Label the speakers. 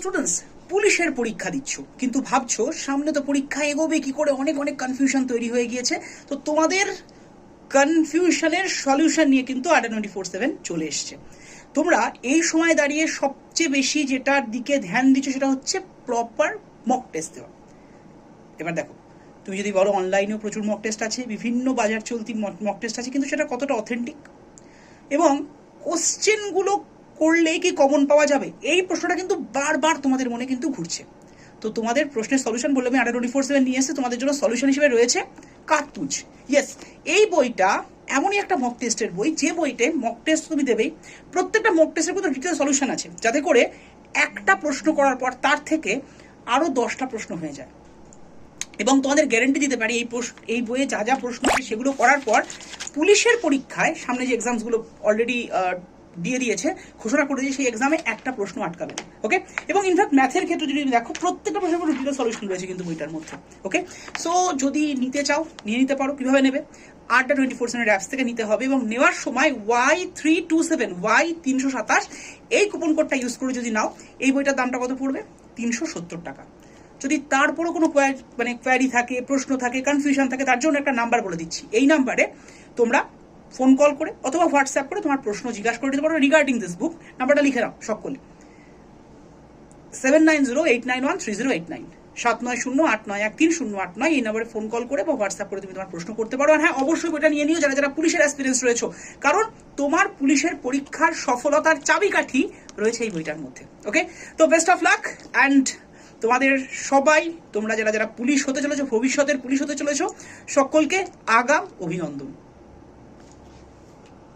Speaker 1: Students পুলিশের পরীক্ষা দিচ্ছ। কিন্তু ভাবছ, সামনে তো পরীক্ষা এগোবে, কি করে? অনেক অনেক কনফিউশন তৈরি হয়ে গিয়েছে। তো তোমাদের কনফিউশনের সলিউশন নিয়ে কিন্তু আডা টোয়েন্টি ফোর সেভেন চলে এসছে। তোমরা এই সময় দাঁড়িয়ে সবচেয়ে বেশি যেটার দিকে ধ্যান দিচ্ছ, সেটা হচ্ছে প্রপার মক টেস্ট দেওয়া। এবার দেখো, তুমি যদি বলো অনলাইনেও প্রচুর মক টেস্ট আছে, বিভিন্ন বাজার চলতি মক টেস্ট আছে, কিন্তু সেটা কতটা অথেন্টিক এবং কোশ্চেনগুলো করলেই কি কমন পাওয়া যাবে? এই প্রশ্নটা কিন্তু বারবার তোমাদের মনে কিন্তু ঘুরছে। তো তোমাদের প্রশ্নের সলিউশন বললে আমি টোয়েন্টি ফোর সেভেন নিয়ে এসে তোমাদের জন্য সলিউশন হিসেবে রয়েছে কার্তুজ। ইয়েস এই বইটা এমনই একটা মক টেস্টের বই, যে বইতে মক টেস্ট তুমি দেবেই। প্রত্যেকটা মক টেস্টের কিন্তু ডিটেল সলিউশন আছে, যাতে করে একটা প্রশ্ন করার পর তার থেকে আরও দশটা প্রশ্ন হয়ে যায়। এবং তোমাদের গ্যারেন্টি দিতে পারি, এই প্রশ্ন, এই বইয়ে যা যা প্রশ্ন আছে সেগুলো করার পর পুলিশের পরীক্ষায় সামনে যে এক্সামসগুলো অলরেডি দিয়ে দিয়েছে, ঘোষণা করে দিয়েছে, সেই এক্সামে একটা প্রশ্ন আটকাবে। ওকে এবং ইনফ্যাক্ট ম্যাথের ক্ষেত্রে যদি দেখো, প্রত্যেকটা প্রশ্নের উপর ডিটেল সলিউশন রয়েছে কিন্তু বইটার মধ্যে। ওকে সো যদি নিতে চাও, নিয়ে নিতে পারো, কীভাবে নেবে? আটটা টোয়েন্টি ফোর সেভেনের অ্যাপস থেকে নিতে হবে এবং নেওয়ার সময় Y three two seven Y তিনশো সাতাশ এই কুপন কোডটা ইউজ করে যদি নাও, এই বইটার দামটা কত পড়বে? তিনশো সত্তর টাকা। যদি তারপরও কোনো মানে কোয়ারি থাকে, প্রশ্ন থাকে কনফিউশন থাকে, তার জন্য একটা নাম্বার বলে দিচ্ছি। এই নাম্বারে তোমরা ফোন কল করে অথবা হোয়াটসঅ্যাপ করে তোমার প্রশ্ন জিজ্ঞাসা করে দিতে পারো রিগার্ডিং দিস বুক নাম্বারটা লিখে নাও সকলে seven nine zero eight nine one three zero eight nine সাত নয় শূন্য আট নয় এক তিন শূন্য আট নয় এই নাম্বারে ফোন কল করে বা হোয়াটসঅ্যাপ করে তুমি তোমার প্রশ্ন করতে পারো। আর হ্যাঁ অবশ্যই ওটা নিয়ে নিও যারা যারা পুলিশের এক্সপিরিয়েন্স রয়েছে। কারণ তোমার পুলিশের পরীক্ষার সফলতার চাবিকাঠি রয়েছে এই বইটার মধ্যে। ওকে তো বেস্ট অফ লাক অ্যান্ড তোমাদের সবাই, তোমরা যারা যারা পুলিশ হতে চলেছো, ভবিষ্যতের পুলিশ হতে চলেছো, সকলকে আগাম অভিনন্দন।